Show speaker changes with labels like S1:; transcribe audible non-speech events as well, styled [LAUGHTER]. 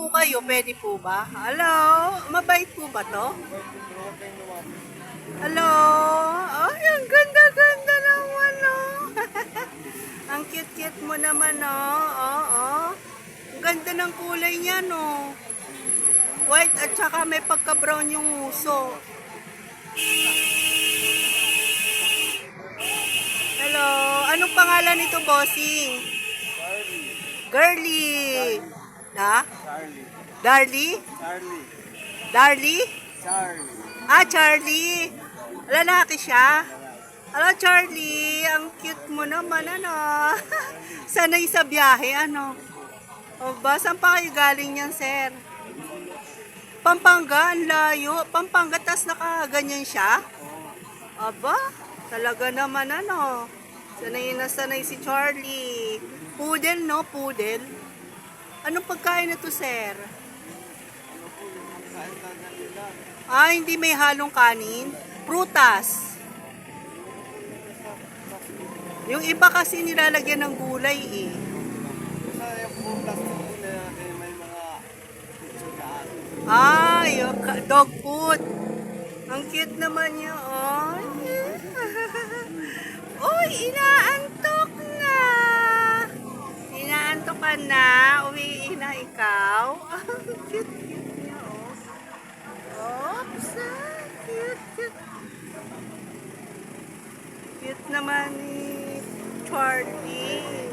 S1: po kayo, pwede po ba? Hello? Mabait po ba to? Hello? Ay, ang ganda-ganda naman, oh. [LAUGHS] ang cute-cute mo naman, oh. Oo, oh, Ang ganda ng kulay niya, no. White at saka may pagka-brown yung uso. Hello? Anong pangalan nito, bossing? Girly. Ha?
S2: Charlie.
S1: Darlie?
S2: Charlie.
S1: Darlie?
S2: Charlie.
S1: Ah, Charlie. Lalaki siya. Hello, Charlie. Ang cute mo naman, ano. [LAUGHS] Sanay sa biyahe, ano. O ba, saan pa kayo galing yan, sir? Pampanga, ang layo. Pampanga, tas nakaganyan siya? Aba, talaga naman, ano. Sanay na sanay si Charlie. Poodle, no? Poodle. Anong pagkain na to, sir?
S2: Nila.
S1: Ah, hindi may halong kanin. Prutas. Yung iba kasi nilalagyan ng gulay eh. Eh. Ah, yung dog food. Ang cute naman niya, oh. [LAUGHS] Uy, inaantok ka na? Umiihi na ikaw? [LAUGHS] Oh, cute, cute niya, oh. Oops, ah, cute, cute. Cute naman ni Charlie.